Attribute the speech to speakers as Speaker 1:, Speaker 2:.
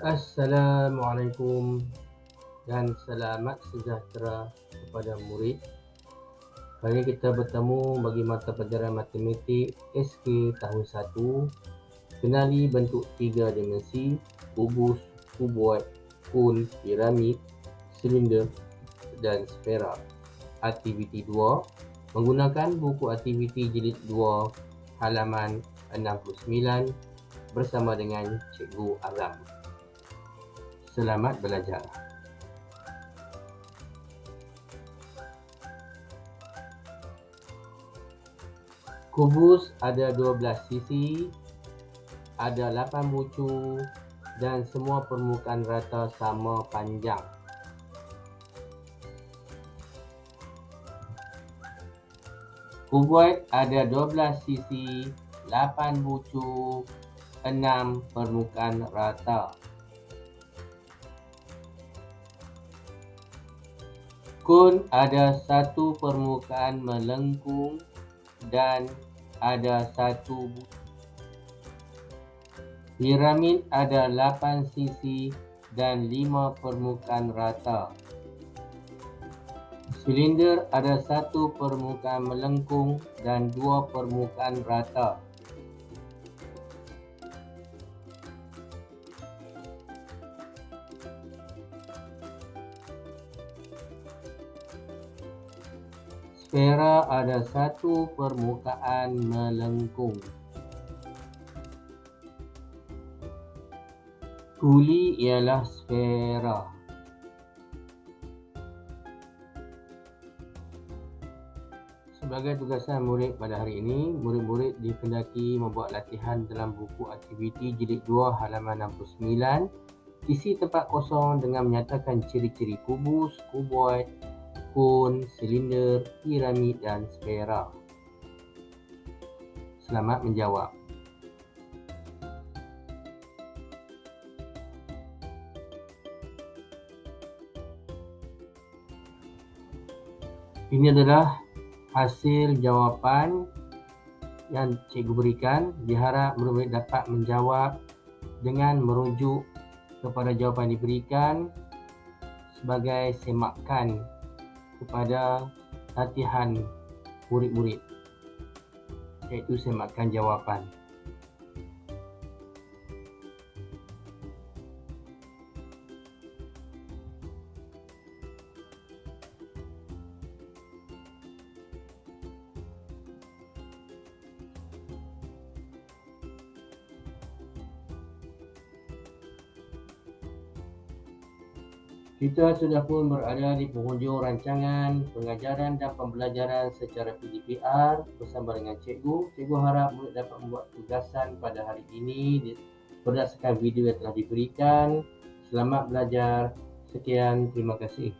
Speaker 1: Assalamualaikum dan selamat sejahtera kepada murid. Kali ini kita bertemu bagi mata pelajaran matematik SK tahun 1. Kenali bentuk tiga dimensi, kubus, kuboid, kun, piramid, silinder dan sfera. Aktiviti 2 menggunakan buku aktiviti jilid 2 halaman 69 bersama dengan Cikgu Azam. Selamat belajar. Kubus ada 12 sisi, ada 8 bucu dan semua permukaan rata sama panjang. Kuboid ada 12 sisi, 8 bucu, 6 permukaan rata. Kun ada satu permukaan melengkung dan ada satu Piramid ada lapan sisi dan lima permukaan rata. Silinder ada satu permukaan melengkung dan dua permukaan rata. Sfera ada satu permukaan melengkung. Kuli ialah sfera. Sebagai tugasan murid pada hari ini, murid-murid dikendaki membuat latihan dalam buku aktiviti jilid 2 halaman 69 isi tempat kosong dengan menyatakan ciri-ciri kubus, kuboid, kon, silinder, piramid dan sfera. Selamat menjawab. Ini adalah hasil jawapan yang cikgu berikan. Diharap murid dapat menjawab dengan merujuk kepada jawapan diberikan sebagai semakan kepada latihan murid-murid iaitu semakan jawapan. Kita sudah pun berada di penghujung rancangan pengajaran dan pembelajaran secara PDPR bersama dengan cikgu. Cikgu harap murid dapat membuat tugasan pada hari ini berdasarkan video yang telah diberikan. Selamat belajar. Sekian, terima kasih.